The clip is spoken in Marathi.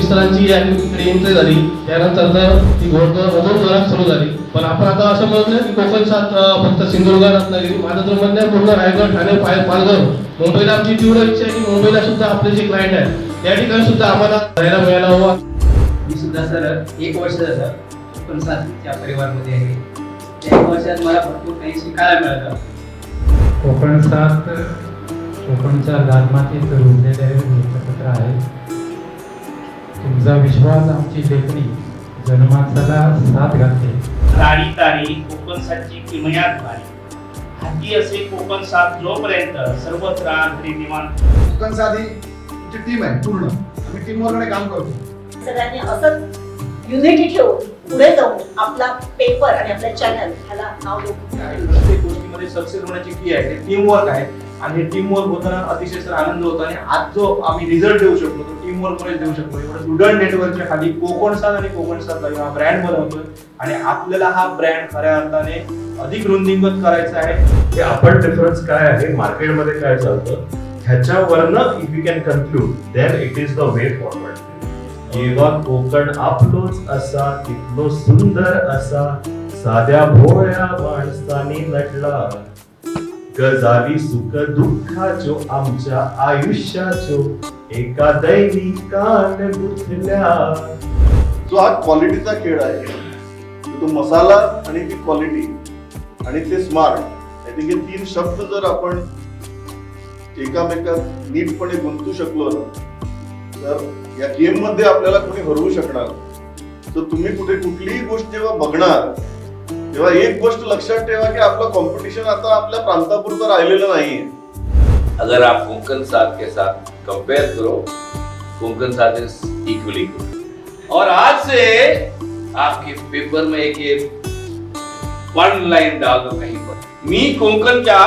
मिस्टरांची इकडे एंट्री झाली. त्यानंतर तर ती घोड घोड जोरात सुरू झाली. पण आपण आता असं म्हणत नाही की कोकण सात अं, फक्त सिंधुदुर्ग रत्नागिरी. माझं तर म्हणणं आहे पूर्ण रायगड ठाणे पाय पालघर. मुंबईला आमची तीव्र इच्छा आहे की मुंबईला सुद्धा आपले जे क्लायंट आहेत त्या ठिकाणी सुद्धा आम्हाला राहायला मिळायला हवा. मी सुद्धा सर एक वर्ष झालं कोकण साथीच्या परिवारमध्ये आहे. त्या एक वर्षात मला भरपूर काही शिकायला मिळालं. कोकण सात कोकणच्या लालमातीत रुजलेले वृत्तपत्र आहे. तुमचा विश्वास आमची लेखणी जनमानसाला साथ घालते. राणी तारी कोकण सातची किमयात भारी. हाती असे कोकण सात जोपर्यंत सर्वत्र आंतरी निवांत. कोकण साधी आमची टीम आहे पूर्ण. आम्ही टीम वगैरे काम करतो. सगळ्यांनी असंच युनिटी ठेवून पुढे जाऊन आपला पेपर आणि आपल्या चॅनल ह्याला नाव देऊ प्रत्येक गोष्टीमध्ये सक्सेस होण्याची की आहे. ते टीम वर्क आहे. आणि टीम वर्क होताना अतिशय सर आनंद होतो. आणि आज जो आम्ही रिझल्ट देऊ शकतो तो टीम वर्क देऊ शकतो? एवढं स्टुडंट नेटवर्कच्या खाली कोकण साथ आणि कोकण साथ हा ब्रँड बनवतोय. आणि आपल्याला हा ब्रँड खऱ्या अर्थाने अधिक रुंदिंगत करायचा आहे. की आपण डिफरन्स काय आहे? मार्केटमध्ये काय चालतं? ह्याच्यावरनं if you can conclude then it is the way forward जेव्हा कोकण आपलोच असा तितलो सुंदर असा साध्या भोळ्या माणसाने नटला. जावी सुख दुःखाचो आमच्या आयुष्याचो एका दैनिकान गुंतल्या जो हा क्वालिटीचा खेळ आहे तो मसाला आणि ती क्वालिटी आणि ते स्मार्ट आय थिंक हे तीन शब्द जर आपण एकामेकात नीटपणे गुंतू शकलो ना तर या गेममध्ये आपल्याला कोणी हरवू शकणार तर तुम्ही कुठे कुठलीही गोष्ट जेव्हा बघणार तेव्हा एक गोष्ट लक्षात ठेवा की आपलं कॉम्पिटिशन आता आपल्या प्रांतापुरतं राहिलेलं नाहीये. अगर आप कोंकण साथ के साथ कंपेयर करो कोंकण साथ इज इक्वली गुड और आज से आपके पेपर में एक ये वन लाइन डाल दो कहीं पर। मी कोंकण क्या